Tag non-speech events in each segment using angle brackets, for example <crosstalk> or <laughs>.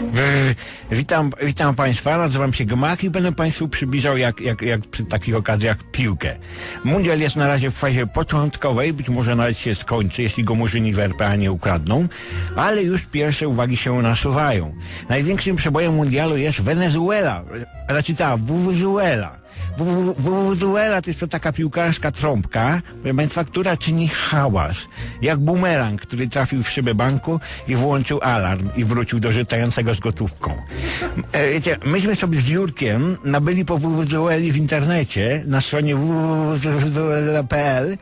W- Witam, witam Państwa, nazywam się Gmach i będę Państwu przybliżał jak, jak, jak przy takich okazjach piłkę. Mundial jest na razie w fazie początkowej, być może nawet się skończy, jeśli go murzyni z RPA nie ukradną, ale już pierwsze uwagi się nasuwają. Największym przebojem mundialu jest Wenezuela, znaczy ta, Wuzuela. Wuzuela to jest to taka piłkarska trąbka, proszę Państwa, która czyni hałas. Jak bumerang, który trafił w szybę banku i włączył alarm i wrócił do żytającego z gotówką. E, wiecie, myśmy sobie z Jurkiem nabyli po Wuzueli w internecie na stronie www.wuzuela.pl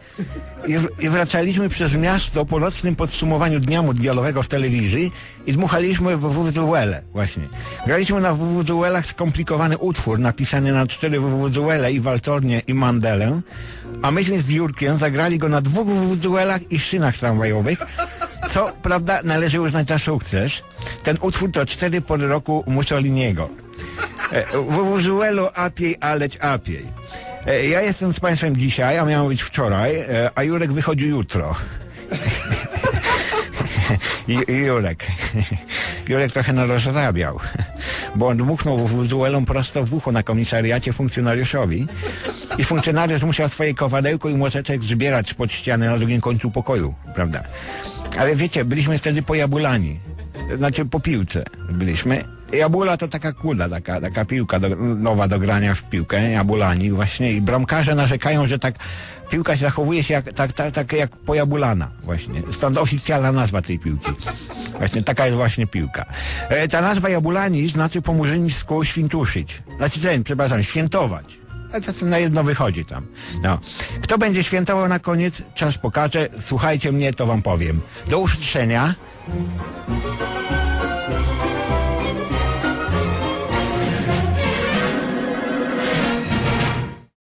i, i wracaliśmy przez miasto po nocnym podsumowaniu dnia mundialowego w telewizji i dmuchaliśmy w Wuzuelę właśnie. Graliśmy na Wuzuelach skomplikowany utwór napisany na cztery Wuzuele i Waltornie i Mandelę, a myśmy z Jurkiem zagrali go na dwóch Wuzuelach i szynach tramwajowych, co prawda należy uznać za sukces. Ten utwór to cztery pory roku Mussoliniego. E, Wuzuelo apiej, aleć apiej. E, Ja jestem z Państwem dzisiaj, a miało być wczoraj, e, a Jurek wychodzi jutro. <laughs> Jurek. Jurek trochę narozrabiał, bo on dmuchnął wuzuelą prosto w ucho na komisariacie funkcjonariuszowi i funkcjonariusz musiał swoje kowadełko i młoteczek zbierać pod ściany na drugim końcu pokoju, prawda? Ale wiecie, byliśmy wtedy pojabulani, znaczy po piłce byliśmy. Jabula to taka kula, taka, taka piłka do, nowa do grania w piłkę, jabulani właśnie i bramkarze narzekają, że tak piłka się zachowuje się jak, tak, tak, tak jak pojabulana właśnie. Stąd oficjalna nazwa tej piłki. Właśnie taka jest właśnie piłka. E, ta nazwa jabulani znaczy po murzyńsku świntuszyć. Znaczy ten, przepraszam, świętować. A czasem na jedno wychodzi tam. No. Kto będzie świętował na koniec, czas pokaże. Słuchajcie mnie, to wam powiem. Do usłyszenia.